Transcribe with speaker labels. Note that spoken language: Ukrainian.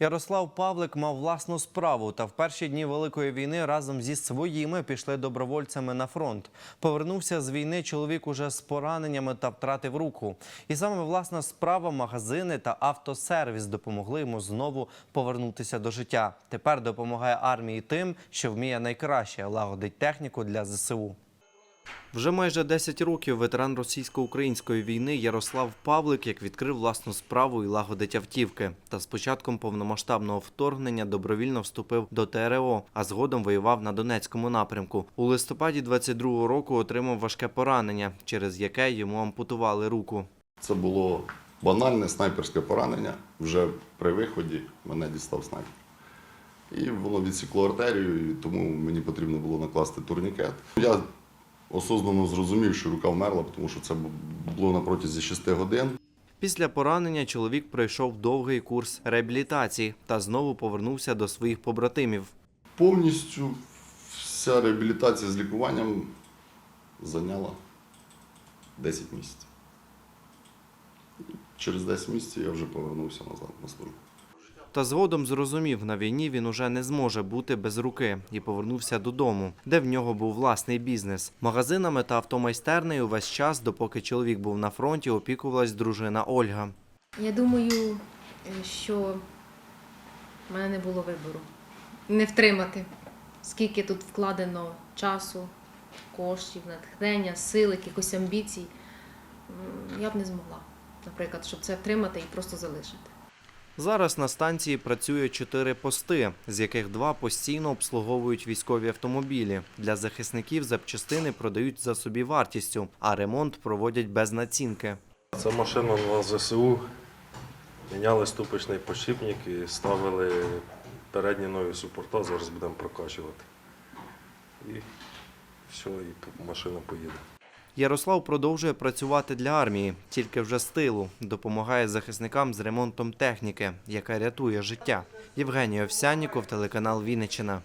Speaker 1: Ярослав Павлик мав власну справу та в перші дні великої війни разом зі своїми пішли добровольцями на фронт. Повернувся з війни чоловік уже з пораненнями та втратив руку. І саме власна справа, магазини та автосервіс допомогли йому знову повернутися до життя. Тепер допомагає армії тим, що вміє найкраще лагодить техніку для ЗСУ. Вже майже 10 років ветеран російсько-української війни Ярослав Павлик як відкрив власну справу і лагодить автівки. Та з початком повномасштабного вторгнення добровільно вступив до ТРО, а згодом воював на Донецькому напрямку. У листопаді 22-го року отримав важке поранення, через яке йому ампутували руку.
Speaker 2: Це було банальне снайперське поранення. Вже при виході мене дістав снайпер. І воно відсікло артерію, і тому мені потрібно було накласти турнікет. Я осознано зрозумів, що рука вмерла, тому що це було на протязі 6 годин.
Speaker 1: Після поранення чоловік пройшов довгий курс реабілітації та знову повернувся до своїх побратимів.
Speaker 2: Повністю вся реабілітація з лікуванням зайняла 10 місяців. Через 10 місяців я вже повернувся назад на службу.
Speaker 1: Та згодом зрозумів, на війні він уже не зможе бути без руки і повернувся додому, де в нього був власний бізнес. Магазинами та автомайстернею увесь час, допоки чоловік був на фронті, опікувалась дружина Ольга.
Speaker 3: Я думаю, е, що в мене не було вибору. Не втримати, скільки тут вкладено часу, коштів, натхнення, сил, якихось амбіцій. Я б не змогла, наприклад, щоб це втримати і просто залишити.
Speaker 1: Зараз на станції працює чотири пости, з яких два постійно обслуговують військові автомобілі. Для захисників запчастини продають за собі вартістю, а ремонт проводять без націнки.
Speaker 4: Це машина на ЗСУ. Міняли ступичний подшипник і ставили передні нові супорта, зараз будемо прокачувати. І все, і машина поїде.
Speaker 1: Ярослав продовжує працювати для армії, тільки вже з тилу. Допомагає захисникам з ремонтом техніки, яка рятує життя. Євгеній Овсянніков, телеканал Вінниччина.